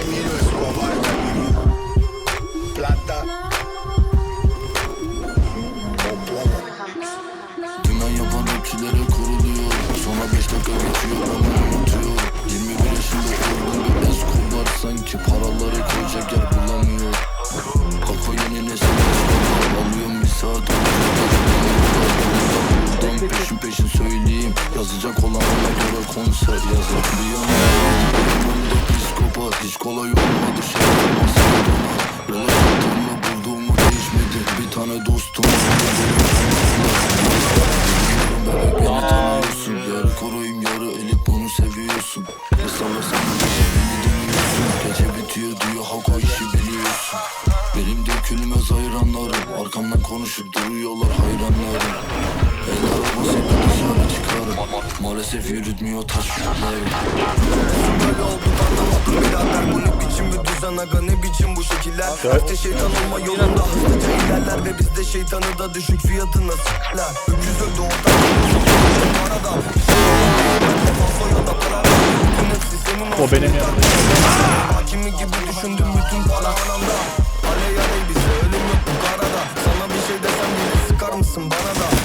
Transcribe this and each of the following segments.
Emilio Escobar, Emilio. Plata. O plomo. Dümen yapan rapçilere kuruluyor Sonra 5 dakika geçiyor ben bunu unutuyorum 21 yaşında oldum bir Escobar Sanki paraları koyacak yer bulamıyor Kafa yeni nesil Alıyorum bir saat peşin peşin söyleyeyim Yazacak olan ona göre konser yazar Hiç kolay olmadı şey olmasa bana Yola çıktığımda bulduğumu değişmedi. Bir tane dostum Bebek beni tanıyorsun Yarı koruyum yarı elit bunu seviyorsun. Hesapla sen de beni dinliyorsun Gece bitiyor diyor hak o işi biliyorsun. Benim dökülmez hayranlarım. Arkamdan konuşup duruyorlar hayranlarım. El arabasıyla dışarı çıkarım. Maalesef yürütmüyor taş yollarım. Böyle olduk aga ne biçim bu şekiller? Herkes şeytan olma yolunda hızlıca ilerler Ve bizde şeytanı da düşük fiyatına s**ler. Öküz öldü Bu arada O benim yanımda. Hakimi gibi düşündüm bütün para anamda Aley aley bize ölüm yok bu karada. Sana bir şey desem bile sıkar mısın bana da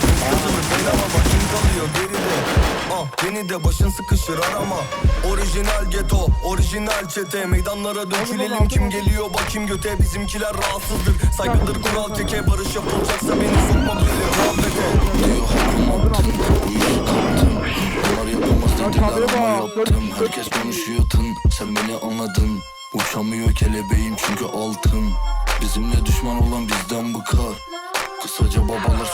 beni de başın sıkışır arama. Orijinal geto, orijinal çete. Meydanlara dökülelim. Kim geliyor bakayım göte. Bizimkiler rahatsızdır. Saygıdır kural keke Barış yapılacaksa beni sokma böyle muhabbete. Herkes konuşuyor tın. Sen beni anladın. Uçamıyor kelebeğim çünkü altın. Bizimle düşman olan bizden bıkar Kısaca babalar